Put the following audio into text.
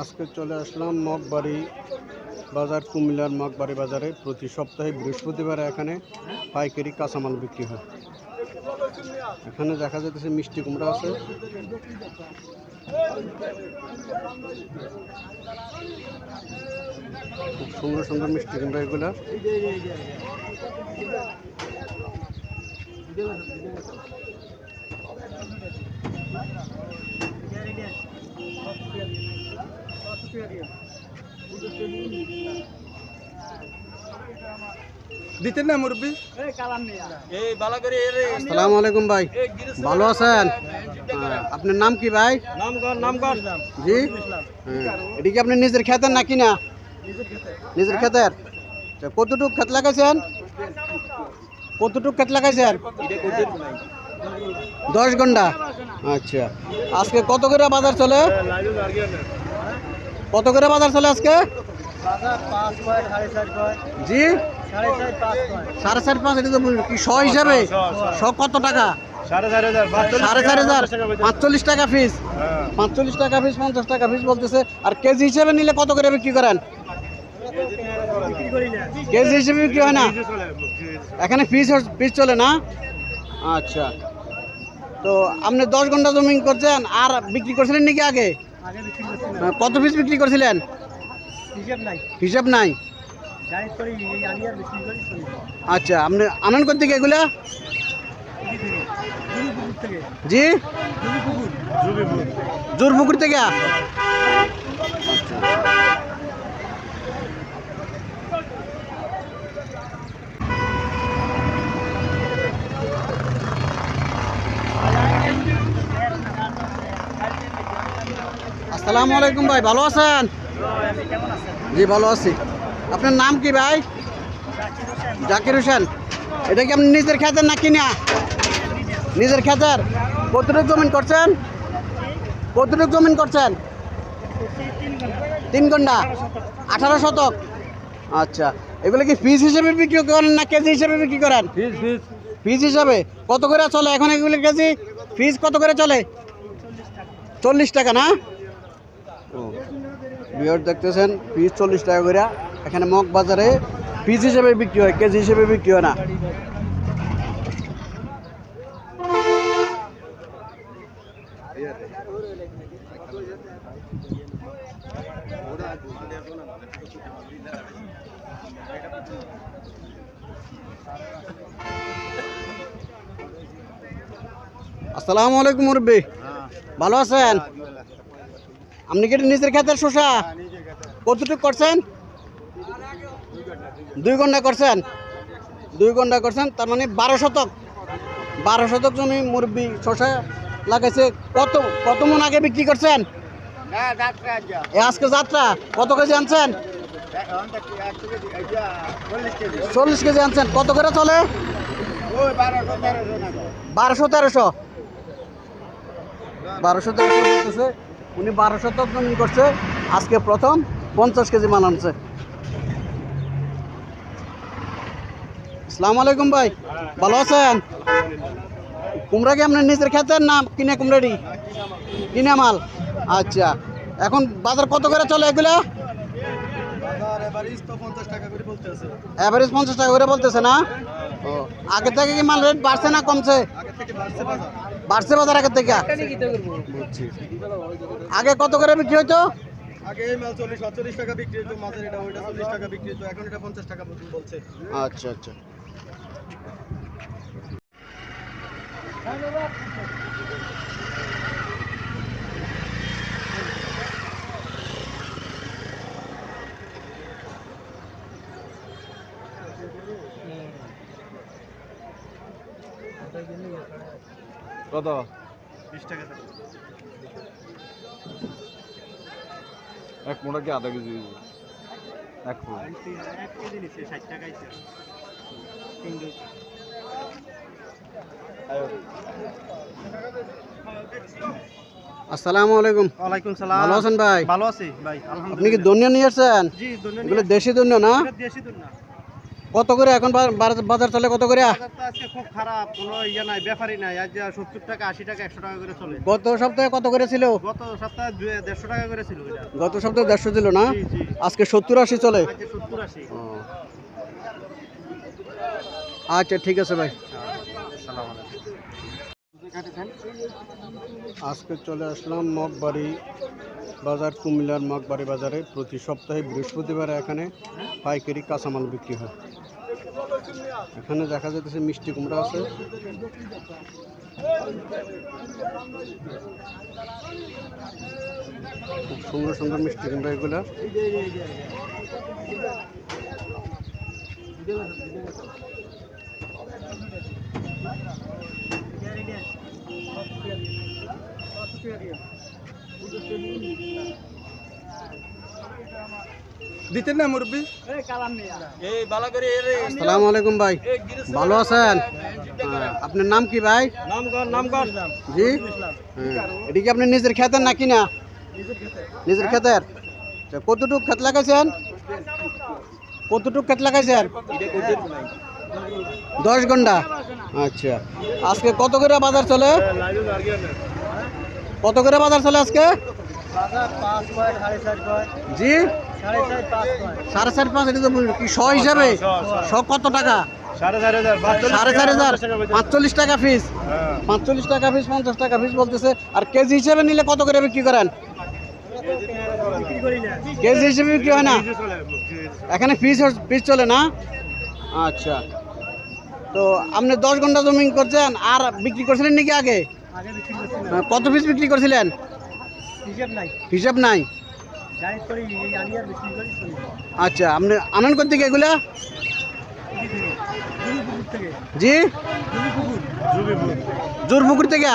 আজকে চলে আসলাম মগবাড়ি বাজার, কুমিল্লার মগবাড়ি বাজারে। প্রতি সপ্তাহে বৃহস্পতিবার এখানে পাইকারি কাঁচামাল বিক্রি হয়। এখানে দেখা যাচ্ছে মিষ্টি কুমড়া আছে। খুব সুন্দর সুন্দর মিষ্টি কুমড়া এগুলা। দিতেন না মুরব্বী? আসসালামু আলাইকুম ভাই। ভালো আছেন? হ্যাঁ, আপনার নাম কি ভাই? জি? এটা কি আপনি নিজের খেতের নাকি না? নিজের খেতের আচ্ছা, কতটুক ক্ষেত লাগাইছেন? কতটুক ক্ষেত লাগাইছেন? দশ ঘণ্টা। আচ্ছা। আজকে কত করে বাজার চলে? কত করে বাজার চলে আজকে? জি? সাড়ে চার পাঁচ এটা তো কি শ হিসাবে? শ কত টাকা? সাড়ে চার হাজার পাঁচচল্লিশ টাকা ফিস পাঁচচল্লিশ টাকা ফিস পঞ্চাশ টাকা ফিস বলতেছে। আর কেজি হিসেবে নিলে কত করে বিক্রি করেন? কেজি হিসেবে বিক্রি হয় না? এখানে ফিস ফিস চলে না? আচ্ছা। তো আপনি দশ ঘণ্টা জমি করছেন আর বিক্রি করছিলেন নাকি আগে? হ্যাঁ, কত পিস বিক্রি করছিলেন? হিসাব নাই। আচ্ছা আপনি আনন্দ করতে গিয়ে এগুলা জি? জোরপুকুর থেকে? আসসালামু আলাইকুম ভাই ভালো আছেন? জি ভালো আছি। আপনার নাম কি ভাই? জাকির হোসেন। এটা কি আপনি নিজের খেতের না? কিনা নিজের খেতের? কতটুকু জমিন করছেন? কতটুকু জমিন করছেন? তিন ঘণ্টা। আঠারো শতক। আচ্ছা। এগুলো কি ফিস হিসেবে বিক্রি করেন না কেজি হিসেবে বিক্রি করেন? ফিস ফিস। ফিস হিসাবে। কত করে চলে এখন এগুলো কেজি? ফিস কত করে চলে? চল্লিশ টাকা না? বিয়ার দেখতেছেন পিস চল্লিশ টাকা করে এখানে মগ বাজারে পিস হিসেবে বিক্রি হয়, কেজি হিসেবে বিক্রি হয় না। আসসালামু আলাইকুম মুরব্বী। ভালো আছেন? আপনি কি নিজের ক্ষেতের শসা? কতটুকু করছেন? দুই ঘণ্টা করছেন? দুই ঘণ্টা করছেন তার মানে বারো শতক। বারো শতক জমি মুরব্বী শসা লাগাইছে। কত কত মন আগে বিক্রি করছেন? এ আজকে যাত্রা? কত কেজি আনছেন? চল্লিশ কেজি। আনছেন। কত করে চলে? বারোশো তেরোশো বারোশো তেরোশো। উনি বারোশো তক জমি করছে আজকে প্রথম পঞ্চাশ কেজি মাল আনছে। আসসালামু আলাইকুম ভাই ভালো আছেন? কুমড়া কি আপনার নিজের খেতের না কিনে কুমড়াটি কিনে মাল? আচ্ছা এখন বাজার কত করে চলে এগুলা? অ্যাভারেজ পঞ্চাশ টাকা করে বলতেছে না? ও আগে থেকে কি মাল রেট বাড়ছে না কমছে? বাড়ছে বাজার আগের থেকে? আগে কত করে বিক্রি হতো আগে মাল টাকা বিক্রি হতো মাছের এটা ওইটা টাকা বিক্রি হতো এখন এটা পঞ্চাশ টাকা বলছে। আচ্ছা আচ্ছা। টাকা এক মোটা কি আধা কেজি? এক আসসালামু আলাইকুম। ওয়ালাইকুম সালাম। ভালো আছেন ভাই? ভালো আছি ভাই আপনি কি দনিয়া নিয়ে আসছেন? জি এগুলো দেশি দন্য না? দেশি না কত করে এখন বাজার চলে কত করে? আজকে খুব খারাপ কোনো ইয়ে নাই ব্যাপারই নাই। আজ সত্তর টাকা আশি টাকা একশো টাকা করে চলে। গত সপ্তাহে কত করে ছিল? গত সপ্তাহে দেড়শো টাকা করে ছিল গত সপ্তাহে দেড়শো ছিল না? আজকে সত্তর আশি চলে? সত্তর আশি। আচ্ছা ঠিক আছে ভাই। আসসালামু আলাইকুম। আজকে চলে আসলাম মগবাড়ি বাজার, কুমিল্লার মগবাড়ি বাজারে। প্রতি সপ্তাহে বৃহস্পতিবার এখানে পাইকারি কাঁচামাল বিক্রি হয়। এখানে দেখা যাচ্ছে মিষ্টি কুমড়া আছে। খুব সুন্দর সুন্দর মিষ্টি কুমড়া এগুলা। দিতেন না মুরব্বী? এই বালা করে এর আসসালামু আলাইকুম ভাই। ভালো আছেন? হ্যাঁ, আপনার নাম কি ভাই? নাম কর নাম কর জি? হ্যাঁ, এটা কি আপনি নিজের খেতের নাকি না? নিজের খেতের আচ্ছা, কতটুক ক্ষেত লাগাইছেন? কতটুক ক্ষেত লাগাইছেন? দশ ঘণ্টা? আচ্ছা। আজকে কত করে বাজার চলে? কত করে বাজার চলে আজকে? জি? সাড়ে চার পাঁচ, এটা কি শ হিসাবে? শ কত টাকা? সাড়ে চার হাজার। পাঁচচল্লিশ টাকা পাঁচচল্লিশ টাকা পঞ্চাশ টাকা আর কেজি হিসেবে নিলে কত করে বিক্রি করেন? কেজি হিসেবে বিক্রি হয় না? এখানে ফিস ফিস চলে না? আচ্ছা। তো আপনি দশ ঘণ্টা জমি করছেন আর বিক্রি করছিলেন নাকি আগে? আহ, কত পিস বিক্রি করছিলেন? হিসাব নাই। আচ্ছা আপনি আনন্দ করতে গিয়ে এগুলা? জি? জোর পুকুর থেকে?